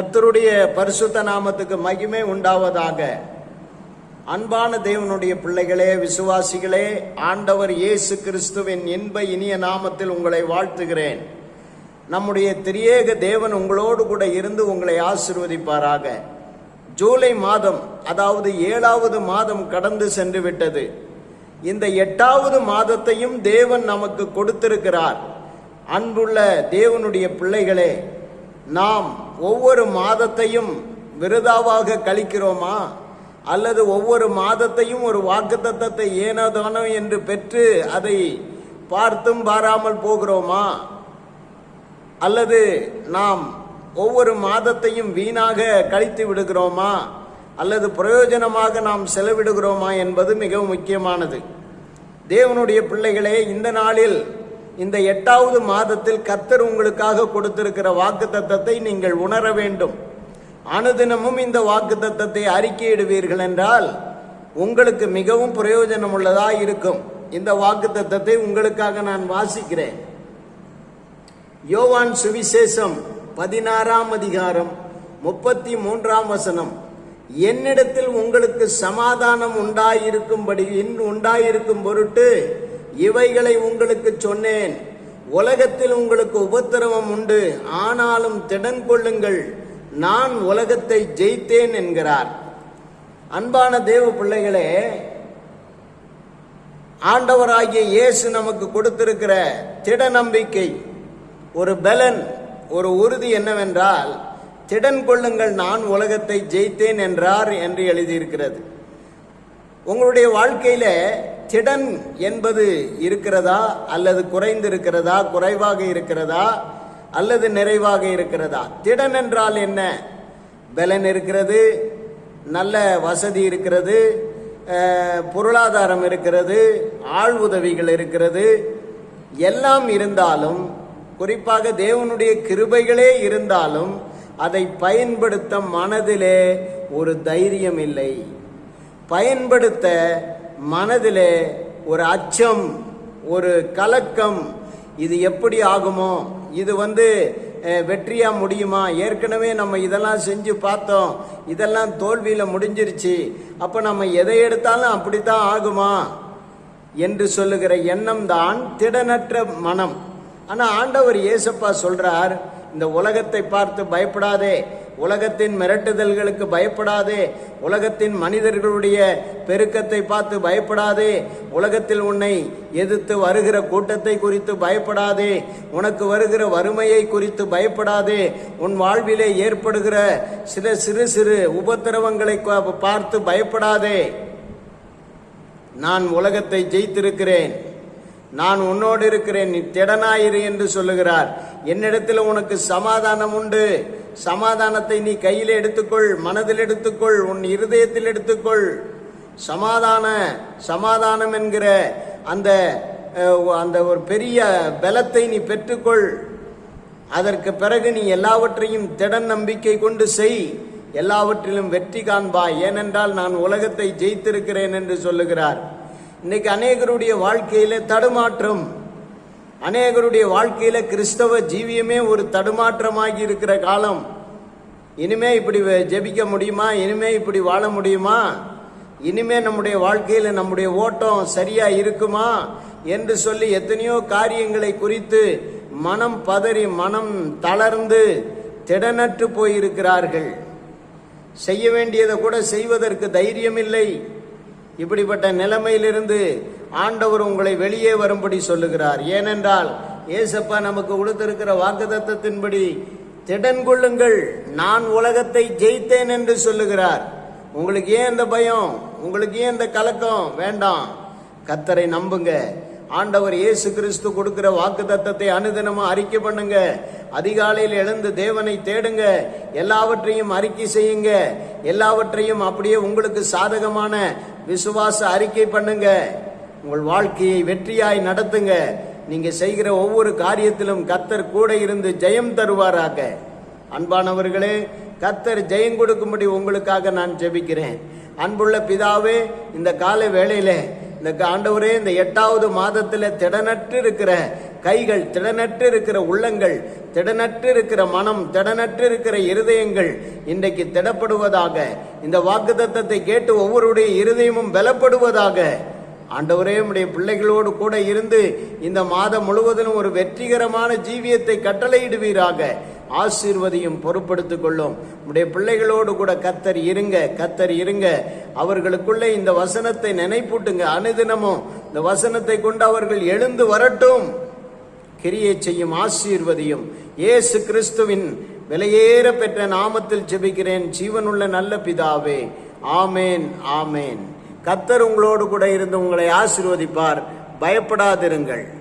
கத்தருடைய பரிசுத்த நாமத்துக்கு மகிமை உண்டாவதாக. அன்பான தேவனுடைய பிள்ளைகளே விசுவாசிகளே ஆண்டவர் இயேசு கிறிஸ்துவின் இன்ப இனிய நாமத்தில் உங்களை வாழ்த்துகிறேன். நம்முடைய திரியேக தேவன் உங்களோடு கூட இருந்து உங்களை ஆசிர்வதிப்பாராக. ஜூலை மாதம் அதாவது ஏழாவது மாதம் கடந்து சென்று விட்டது. இந்த எட்டாவது மாதத்தையும் தேவன் நமக்கு கொடுத்திருக்கிறார். அன்புள்ள தேவனுடைய பிள்ளைகளே நாம் ஒவ்வொரு மாதத்தையும் விருதாவாக கழிக்கிறோமா? அல்லது ஒவ்வொரு மாதத்தையும் ஒரு வாக்குத்தத்தத்தை ஏனோதானோ என்று பெற்று அதை பார்த்தும் பாராமல் போகிறோமா? அல்லது நாம் ஒவ்வொரு மாதத்தையும் வீணாக கழித்து விடுகிறோமா? அல்லது பிரயோஜனமாக நாம் செலவிடுகிறோமா என்பது மிகவும் முக்கியமானது. தேவனுடைய பிள்ளைகளே இந்த நாளில் இந்த எட்டாவது மாதத்தில் கத்தர் உங்களுக்காக கொடுத்திருக்கிற வாக்கு தத்தத்தை நீங்கள் உணர வேண்டும். அனுதினமும் இந்த வாக்கு தத்தத்தை அறிக்கையிடுவீர்கள் என்றால் உங்களுக்கு மிகவும் பிரயோஜனம் உள்ளதா இருக்கும். இந்த வாக்கு தத்தத்தை உங்களுக்காக நான் வாசிக்கிறேன். யோவான் சுவிசேஷம் பதினாறாம் அதிகாரம் முப்பத்தி மூன்றாம் வசனம். என்னிடத்தில் உங்களுக்கு சமாதானம் உண்டாயிருக்கும்படி உண்டாயிருக்கும் பொருட்டு இவைகளை உங்களுக்கு சொன்னேன். உலகத்தில் உங்களுக்கு உபத்திரவம் உண்டு. ஆனாலும் திடன் கொள்ளுங்கள். நான் உலகத்தை ஜெயித்தேன் என்கிறார். அன்பான தேவ பிள்ளைகளே ஆண்டவராகிய இயேசு நமக்கு கொடுத்திருக்கிற திட நம்பிக்கை ஒரு பலன் ஒரு உறுதி என்னவென்றால் திடன் கொள்ளுங்கள் நான் உலகத்தை ஜெயித்தேன் என்றார் என்று எழுதியிருக்கிறது. உங்களுடைய வாழ்க்கையில திடன் என்பது இருக்கிறதா அல்லது குறைந்து இருக்கிறதா குறைவாக இருக்கிறதா அல்லது நிறைவாக இருக்கிறதா? திடன் என்றால் என்ன? பலன் இருக்கிறது நல்ல வசதி இருக்கிறது பொருளாதாரம் இருக்கிறது ஆள் உதவிகள் இருக்கிறது எல்லாம் இருந்தாலும் குறிப்பாக தேவனுடைய கிருபைகளே இருந்தாலும் அதை பயன்படுத்த மனதிலே ஒரு தைரியம் இல்லை. பயன்படுத்த மனதில் ஒரு அச்சம் ஒரு கலக்கம் இது எப்படி ஆகுமோ? இது வந்து வெற்றியாக முடியுமா? ஏற்கனவே நம்ம இதெல்லாம் செஞ்சு பார்த்தோம். இதெல்லாம் தோல்வியில் முடிஞ்சிருச்சு. அப்போ நம்ம எதை எடுத்தாலும் அப்படித்தான் ஆகுமா? என்று சொல்லுகிற எண்ணம் தான் திடனற்ற மனம். ஆனால் ஆண்டவர் இயேசப்பா சொல்றார் இந்த உலகத்தை பார்த்து பயப்படாதே. உலகத்தின் மிரட்டுதல்களுக்கு பயப்படாதே. உலகத்தின் மனிதர்களுடைய பெருக்கத்தை பார்த்து பயப்படாதே. உலகத்தில் உன்னை எதிர்த்து வருகிற கூட்டத்தை குறித்து பயப்படாதே. உனக்கு வருகிற வறுமையை குறித்து பயப்படாதே. உன் வாழ்விலே ஏற்படுகிற சில சிறு சிறு உபத்திரவங்களை பா- பார்த்து பயப்படாதே. நான் உலகத்தை ஜெயித்திருக்கிறேன். நான் உன்னோடு இருக்கிறேன் நீ திடனாயிரு என்று சொல்லுகிறார். என்னிடத்தில் உனக்கு சமாதானம் உண்டு. சமாதானத்தை நீ கையில் எடுத்துக்கொள் மனதில் எடுத்துக்கொள் உன் இருதயத்தில் எடுத்துக்கொள். சமாதான சமாதானம் என்கிற அந்த அந்த ஒரு பெரிய பலத்தை நீ பெற்றுக்கொள். அதற்கு பிறகு நீ எல்லாவற்றையும் திடன் நம்பிக்கை கொண்டு செய். எல்லாவற்றிலும் வெற்றி காண்பாய். ஏனென்றால் நான் உலகத்தை ஜெயித்திருக்கிறேன் என்று சொல்லுகிறார். இன்னைக்கு அநேகருடைய வாழ்க்கையில தடுமாற்றம். அநேகருடைய வாழ்க்கையில கிறிஸ்தவ ஜீவியமே ஒரு தடுமாற்றமாகி இருக்கிற காலம். இனிமே இப்படி ஜெபிக்க முடியுமா? இனிமே இப்படி வாழ முடியுமா? இனிமே நம்முடைய வாழ்க்கையில நம்முடைய ஓட்டம் சரியா இருக்குமா? என்று சொல்லி எத்தனையோ காரியங்களை குறித்து மனம் பதறி மனம் தளர்ந்து திடனற்று போயிருக்கிறார்கள். செய்ய வேண்டியதை கூட செய்வதற்கு தைரியம் இல்லை இப்படிப்பட்ட நிலைமையிலிருந்து ஆண்டவர் உங்களை வெளியே வரும்படி சொல்லுகிறார். ஏனென்றால் ஏசப்பா நமக்கு கொடுத்திருக்கிற வாக்குத்தத்தத்தின்படி திடன் கொள்ளுங்கள் நான் உலகத்தை ஜெயித்தேன் என்று சொல்லுகிறார். உங்களுக்கு ஏன் இந்த பயம்? உங்களுக்கு ஏன் இந்த கலக்கம்? வேண்டாம். கத்தரை நம்புங்க. ஆண்டவர் இயேசு கிறிஸ்து கொடுக்கிற வாக்கு தத்தத்தை அனுதினமும் அறிக்கை பண்ணுங்க. அதிகாலையில் எழுந்து தேவனை தேடுங்க. எல்லாவற்றையும் அறிக்கை செய்யுங்க. எல்லாவற்றையும் அப்படியே உங்களுக்கு சாதகமான விசுவாச அறிக்கை பண்ணுங்க. உங்கள் வாழ்க்கையை வெற்றியாய் நடத்துங்க. நீங்க செய்கிற ஒவ்வொரு காரியத்திலும் கத்தர் கூட இருந்து ஜெயம் தருவாராக. அன்பானவர்களே கத்தர் ஜெயம் கொடுக்கும்படி உங்களுக்காக நான் ஜெபிக்கிறேன். அன்புள்ள பிதாவே இந்த காலை வேளையில இந்த ஆண்டவரே இந்த எட்டாவது மாதத்தில் திடனற்று இருக்கிற கைகள் திடனற்று இருக்கிற உள்ளங்கள் திடனற்று இருக்கிற மனம் திடனற்று இருக்கிற இருதயங்கள் இன்றைக்கு திடப்படுவதாக இந்த வாக்குத்தத்தத்தை கேட்டு ஒவ்வொருடைய இருதயமும் பலப்படுவதாக ஆண்டவரே உடைய பிள்ளைகளோடு கூட இருந்து இந்த மாதம் முழுவதிலும் ஒரு வெற்றிகரமான ஜீவியத்தை கட்டளையிடுவீராக. ஆசீர்வதியும் பொறுப்படுத்திக் கொள்ளும். உடைய பிள்ளைகளோடு கூட கத்தர் இருங்க கத்தர் இருங்க. அவர்களுக்குள்ளே இந்த வசனத்தை நினைப்பூட்டுங்க. அனுதினமும் இந்த வசனத்தை கொண்டு அவர்கள் எழுந்து வரட்டும். கிரியை செய்யும் ஆசீர்வதியும். இயேசு கிறிஸ்துவின் விலையேற பெற்ற நாமத்தில் ஜெபிக்கிறேன். ஜீவனுள்ள நல்ல பிதாவே. ஆமேன் ஆமேன். கத்தர் உங்களோடு கூட இருந்து உங்களை ஆசீர்வதிப்பார். பயப்படாதிருங்கள்.